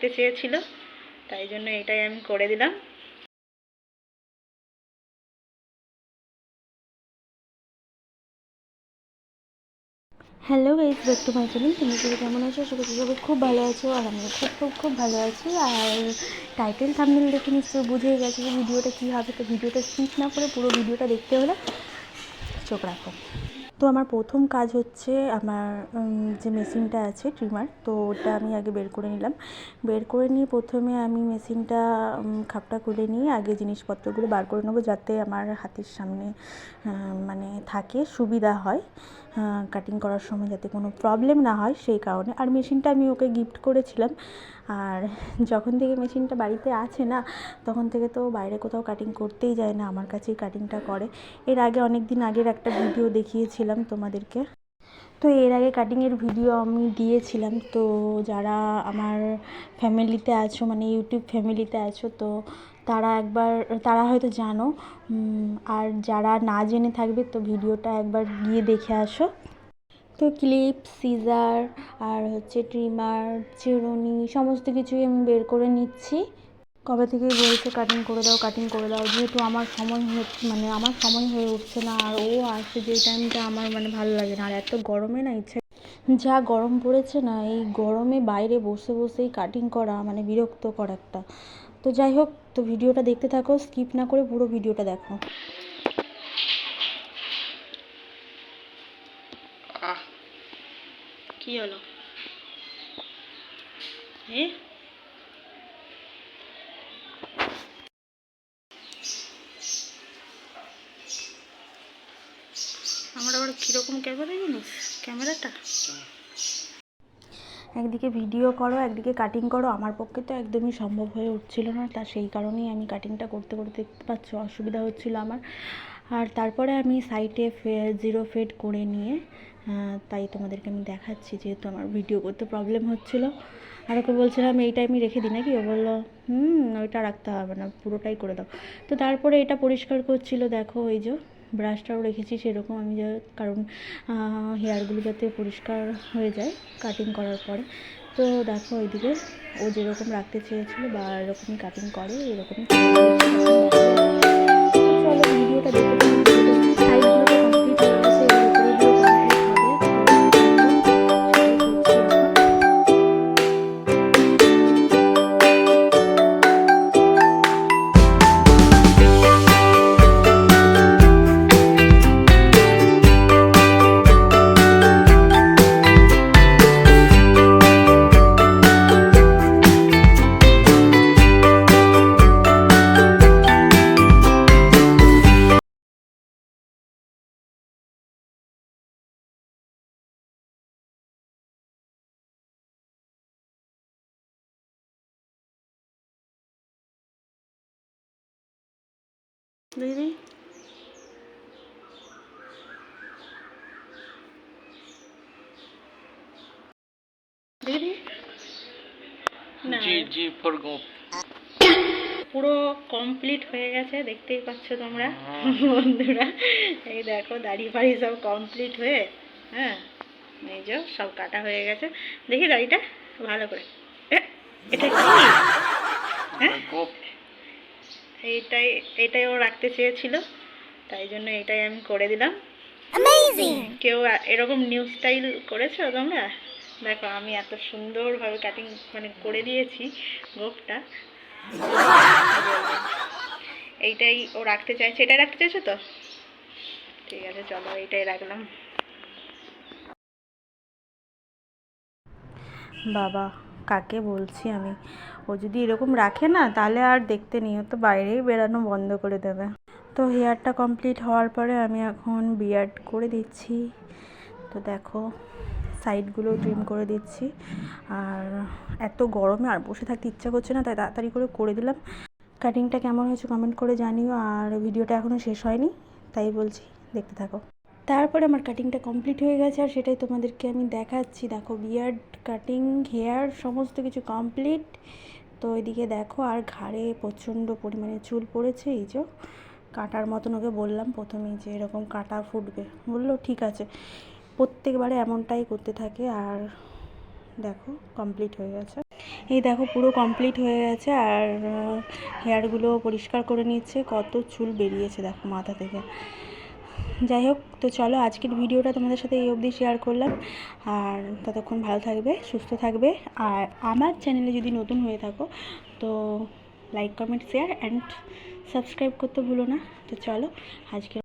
রাখতে চেয়েছিল, তাই জন্য এটাই আমি করে দিলাম। Hello guys back to my channel তুমি কেমন আছো? আশা সবাই খুব ভালো আছো, আর আমি খুব খুব খুব ভালো আছি। আর টাইটেল থাম্বনেল দেখে নিশ্চয়ই বুঝেই গেছো যে ভিডিওটা কী হবে, তো ভিডিওটা স্কিপ না করে পুরো ভিডিওটা দেখতে হলে চোখ রাখো। তো আমার প্রথম কাজ হচ্ছে আমার যে মেশিনটা আছে ট্রিমার তো ওটা আমি আগে বের করে নিলাম। বের করে নিয়ে প্রথমে আমি মেশিনটা খাপটা খুলে নিয়ে আগে জিনিসপত্রগুলো বার করে নেব যাতে আমার হাতের সামনে মানে থাকে, সুবিধা হয়। কাটিং করার সময় যাতে কোনো প্রবলেম না হয় সেই কারণে। আর মেশিনটা আমি ওকে গিফট করেছিলাম। আর যখন থেকে মেশিনটা বাড়িতে আছে না, তখন থেকে তো বাইরে কোথাও কাটিং করতেই যায় না, আমার কাছেই কাটিংটা করে। এর আগে অনেক দিন আগের একটা ভিডিও দেখিয়েছিলাম তোমাদেরকে। তো এর আগে কাটিংয়ের ভিডিও আমি দিয়েছিলাম। তো যারা আমার ফ্যামিলিতে আছো মানে ইউটিউব ফ্যামিলিতে আছো, তো তারা একবার, তারা হয়তো জানো আর যারা না জেনে থাকবে, তো ভিডিওটা একবার গিয়ে দেখে আসো। তো ক্লিপ সিজার আর হচ্ছে ট্রিমার চিরুনি, সমস্ত কিছুই আমি বের করে নিচ্ছি। কবে থেকেই বলছে কাটিং করে দাও কাটিং করে দাও। যেহেতু আমার সময় হচ্ছে মানে আমার সময় হয়ে উঠছে না, আর ও আসছে যে টাইমটা আমার মানে ভালো লাগে না। আর এত গরমে না ইচ্ছা, যা গরম পড়েছে না, এই গরমে বাইরে বসে বসেই কাটিং করা মানে বিরক্তকর একটা। তো যাই হোক, তো ভিডিওটা দেখতে থাকো স্কিপ না করে পুরো ভিডিওটা দেখো। কি হলো? এ? আমার কীরকম ক্যামেরা জানিস? ক্যামেরাটা? একদিকে ভিডিও করো, একদিকে কাটিং করো, আমার পক্ষে তো একদমই সম্ভব হয়ে উঠছিল না, তা সেই কারণেই আমি কাটিংটা করতে করতে দেখতে পাচ্ছ, অসুবিধা হচ্ছিল আমার। আর তারপরে আমি সাইটে ফে জিরো ফেড করে নিয়ে তাই তোমাদেরকে আমি দেখাচ্ছি, যেহেতু আমার ভিডিও করতে প্রবলেম হচ্ছিল। আর ওকে বলছিলাম এইটা আমি রেখে দিই নাকি? ও বলল, হুম, ওইটা রাখতে হবে না, পুরোটাই করে দাও। তো তারপরে এটা পরিষ্কার করছিল, দেখো, ওই যে ব্রাশটাও রেখেছি সেরকম আমি যা, কারণ হেয়ারগুলো যাতে পরিষ্কার হয়ে যায় কাটিং করার পরে। তো দেখো ওইদিকে ও যেরকম রাখতে চেয়েছিল বা এরকমই কাটিং করে, এরকমই ভিডিওটা দিদি দিদি জি জি ফর পুরো কমপ্লিট হয়ে গেছে দেখতেই পাচ্ছ তোমরা। বন্ধুরা এই দেখো দাড়ি ফাড়ি সব কমপ্লিট হয়ে হ্যাঁ? এই যে সব কাটা হয়ে গেছে। দেখি দাড়িটা ভালো করে। এটা কি? হ্যাঁ? এইটাই এটাই ও রাখতে চেয়েছিল। তাই জন্য এটাই আমি করে দিলাম। কেউ এরকম নিউ স্টাইল করেছ তোমরা? দেখো আমি এত সুন্দরভাবে কাটিং মানে করে দিয়েছি গোপটা। এইটাই ও রাখতে চাইছে। এটা রাখতে চাইছো তো? ঠিক আছে চলো এইটাই রাখলাম। বাবা কাকে বলছি আমি? ও যদি এরকম রাখে না, তাহলে আর দেখতে ও তো বাইরেই বেরানো বন্ধ করে দেবে। তো হেয়ারটা কমপ্লিট হওয়ার পরে আমি এখন বিয়ার্ড করে দিচ্ছি। তো দেখো, সাইডগুলো ট্রিম করে দিচ্ছি। আর এত গরমে আর বসে থাকতে ইচ্ছা করছে না, তাই তাড়াতাড়ি করে করে দিলাম। কাটিংটা কেমন হয়েছে কমেন্ট করে জানিও। আর ভিডিওটা এখনও শেষ হয়নি, তাই বলছি দেখতে থাকো। তারপরে আমার কাটিংটা কমপ্লিট হয়ে গেছে আর সেটাই তোমাদেরকে আমি দেখাচ্ছি। দেখো বিয়ার্ড কাটিং হেয়ার সমস্ত কিছু কমপ্লিট তো এদিকে দেখো, আর ঘাড়ে প্রচণ্ড পরিমাণে চুল পড়েছে। এই যে কাটার মতন ওকে বললাম প্রথমেই যে এরকম কাটা ফুটবে। বলল, ঠিক আছে। প্রত্যেকবারে এমনটাই করতে থাকে আর দেখো কমপ্লিট হয়ে গেছে। এই দেখো, পুরো কমপ্লিট হয়ে গেছে আর হেয়ারগুলো পরিষ্কার করে নিচ্ছে। কত চুল বেরিয়েছে দেখো মাথা থেকে। যাই হোক, তো চলো আজকের ভিডিওটা তোমাদের সাথে এই অবধি শেয়ার করলাম। আর ততক্ষণ ভালো থাকবে, সুস্থ থাকবে। আর আমার চ্যানেলে যদি নতুন হয়ে থাকো, তো like comment share and subscribe করতে ভুলো না। তো চলো আজকে